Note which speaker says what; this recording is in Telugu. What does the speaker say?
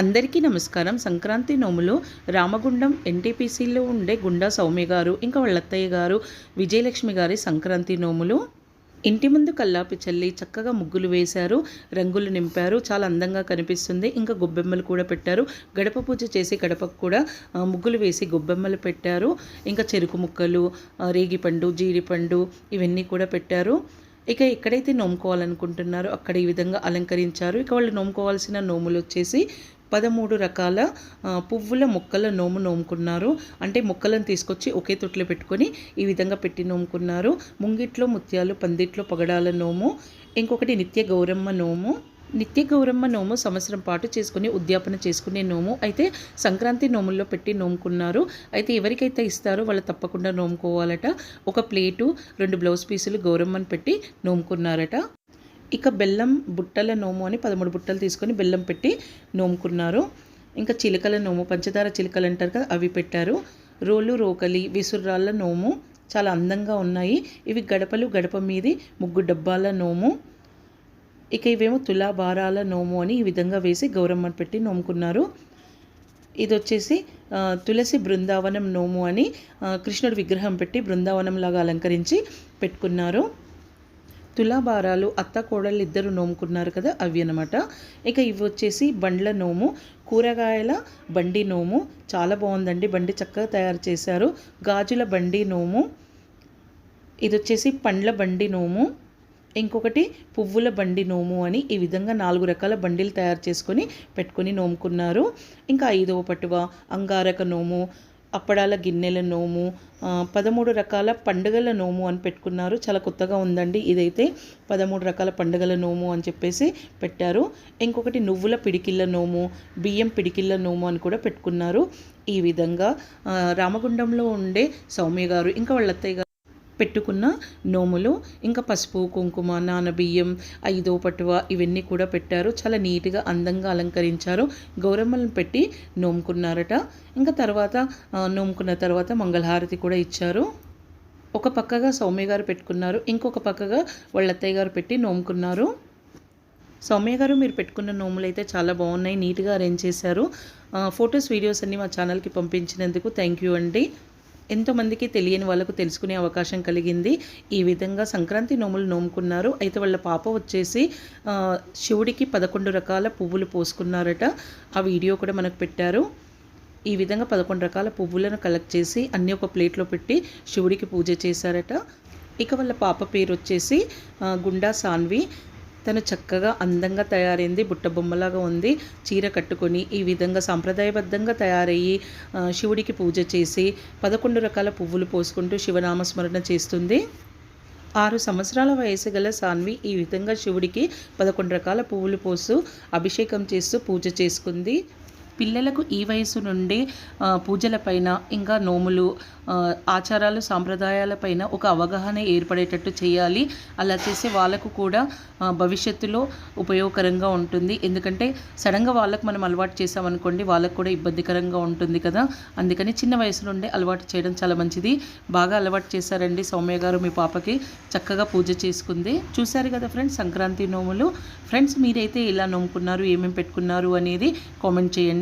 Speaker 1: అందరికీ నమస్కారం. సంక్రాంతి నోములు రామగుండం ఎన్టీపీసీలో ఉండే గుండా సౌమ్య గారు ఇంకా వాళ్ళత్తయ్య గారు విజయలక్ష్మి గారి సంక్రాంతి నోములు. ఇంటి ముందు కల్లాపి చల్లి చక్కగా ముగ్గులు వేశారు రంగులు నింపారు చాలా అందంగా కనిపిస్తుంది. ఇంకా గొబ్బెమ్మలు కూడా పెట్టారు. గడప పూజ చేసి గడపకు కూడా ముగ్గులు వేసి గొబ్బెమ్మలు పెట్టారు. ఇంకా చెరుకు ముక్కలు రేగిపండు జీడిపండు ఇవన్నీ కూడా పెట్టారు. ఇక ఎక్కడైతే నోముకోవాలనుకుంటున్నారో అక్కడ ఈ విధంగా అలంకరించారు. ఇక వాళ్ళు నోముకోవాల్సిన నోములు వచ్చేసి పదమూడు రకాల పువ్వుల మొక్కల నోము నోముకున్నారు. అంటే మొక్కలను తీసుకొచ్చి ఒకే తొట్లో పెట్టుకొని ఈ విధంగా పెట్టి నోముకున్నారు. ముంగిట్లో ముత్యాలు పందిట్లో పగడాల నోము ఇంకొకటి నిత్య గౌరమ్మ నోము. నిత్య గౌరమ్మ నోము సంవత్సరం పాటు చేసుకుని ఉద్యాపన చేసుకునే నోము. అయితే సంక్రాంతి నోముల్లో పెట్టి నోముకున్నారు. అయితే ఎవరికైతే ఇస్తారో వాళ్ళు తప్పకుండా నోముకోవాలట. ఒక ప్లేటు రెండు బ్లౌజ్ పీసులు గౌరమ్మని పెట్టి నోముకున్నారట. ఇక బెల్లం బుట్టల నోము అని పదమూడు బుట్టలు తీసుకొని బెల్లం పెట్టి నోముకున్నారు. ఇంకా చిలుకల నోము పంచదార చిలుకలు అంటారు కదా అవి పెట్టారు. రోలు రోకలి విసుర్రాళ్ళ నోము చాలా అందంగా ఉన్నాయి. ఇవి గడపలు గడప మీది ముగ్గు డబ్బాల నోము. ఇక ఇవేమో తులాభారాల నోము అని ఈ విధంగా వేసి గౌరమ్మ పెట్టి నోముకున్నారు. ఇది వచ్చేసి తులసి బృందావనం నోము అని కృష్ణుడు కృష్ణుడి విగ్రహం పెట్టి బృందావనం లాగా అలంకరించి పెట్టుకున్నారు. తులాభారాలు అత్త కోడళ్ళు ఇద్దరు నోముకున్నారు కదా అవి అనమాట ఇక ఇవి వచ్చేసి బండ్ల నోము కూరగాయల బండి నోము చాలా బాగుందండి. బండి చక్కగా తయారు చేశారు. గాజుల బండి నోము ఇది వచ్చేసి పండ్ల బండి నోము ఇంకొకటి పువ్వుల బండి నోము అని ఈ విధంగా నాలుగు రకాల బండిలు తయారు చేసుకొని పెట్టుకొని నోముకున్నారు. ఇంకా ఐదవ పటువ అంగారక నోము అప్పడాల గిన్నెల నోము పదమూడు రకాల పండుగల నోము అని పెట్టుకున్నారు. చాలా కొత్తగా ఉందండి ఇదైతే. పదమూడు రకాల పండుగల నోము అని చెప్పేసి పెట్టారు. ఇంకొకటి నువ్వుల పిడికిళ్ళ నోము బియ్యం పిడికిళ్ళ నోము అని కూడా పెట్టుకున్నారు. ఈ విధంగా రామగుండంలో ఉండే సౌమ్య గారు ఇంకా వాళ్ళ అత్తయ్య గారు పెట్టుకున్న నోములు ఇంకా పసుపు కుంకుమ నానబియ్యం ఐదో పటువ ఇవన్నీ కూడా పెట్టారు. చాలా నీట్గా అందంగా అలంకరించారు. గౌరమ్మలను పెట్టి నోముకున్నారట. ఇంకా తర్వాత నోముకున్న తర్వాత మంగళహారతి కూడా ఇచ్చారు. ఒక పక్కగా సౌమ్య గారు పెట్టుకున్నారు. ఇంకొక పక్కగా వాళ్ళ అత్తయ్య గారు పెట్టి నోముకున్నారు. సౌమ్య గారు మీరు పెట్టుకున్న నోములు అయితే చాలా బాగున్నాయి. నీట్గా అరేంజ్ చేశారు. ఫొటోస్ వీడియోస్ అన్నీ మా ఛానల్కి పంపించినందుకు థ్యాంక్ యూ అండి. ఎంతోమందికి తెలియని వాళ్ళకు తెలుసుకునే అవకాశం కలిగింది. ఈ విధంగా సంక్రాంతి నోములు నోముకున్నారు. అయితే వాళ్ళ పాప వచ్చేసి శివుడికి పదకొండు రకాల పువ్వులు పోసుకున్నారట. ఆ వీడియో కూడా మనకు పెట్టారు. ఈ విధంగా పదకొండు రకాల పువ్వులను కలెక్ట్ చేసి అన్నీ ఒక ప్లేట్లో పెట్టి శివుడికి పూజ చేశారట. ఇక వాళ్ళ పాప పేరు వచ్చేసి గుండా సాన్వి. తను చక్కగా అందంగా తయారైంది బుట్ట బొమ్మలాగా ఉంది. చీర కట్టుకొని ఈ విధంగా సాంప్రదాయబద్ధంగా తయారయ్యి శివుడికి పూజ చేసి పదకొండు రకాల పువ్వులు పోసుకుంటూ శివనామస్మరణ చేస్తుంది. ఆరు సంవత్సరాల వయసు గల సాన్వి ఈ విధంగా శివుడికి పదకొండు రకాల పువ్వులు పోస్తూ అభిషేకం చేస్తూ పూజ చేసుకుంది. పిల్లలకు ఈ వయసు నుండే పూజలపైన ఇంకా నోములు ఆచారాలు సాంప్రదాయాలపైన ఒక అవగాహన ఏర్పడేటట్టు చేయాలి. అలా చేసే వాళ్ళకు కూడా భవిష్యత్తులో ఉపయోగకరంగా ఉంటుంది. ఎందుకంటే సడన్గా వాళ్ళకు మనం అలవాటు చేసామనుకోండి వాళ్ళకు కూడా ఇబ్బందికరంగా ఉంటుంది కదా. అందుకని చిన్న వయసు నుండే అలవాటు చేయడం చాలా మంచిది. బాగా అలవాటు చేశారండి సౌమ్య గారు మీ పాపకి. చక్కగా పూజ చేసుకుంది. చూశారు కదా ఫ్రెండ్స్ సంక్రాంతి నోములు. ఫ్రెండ్స్ మీరైతే ఎలా నోముకున్నారు ఏమేమి పెట్టుకున్నారు అనేది కామెంట్ చేయండి.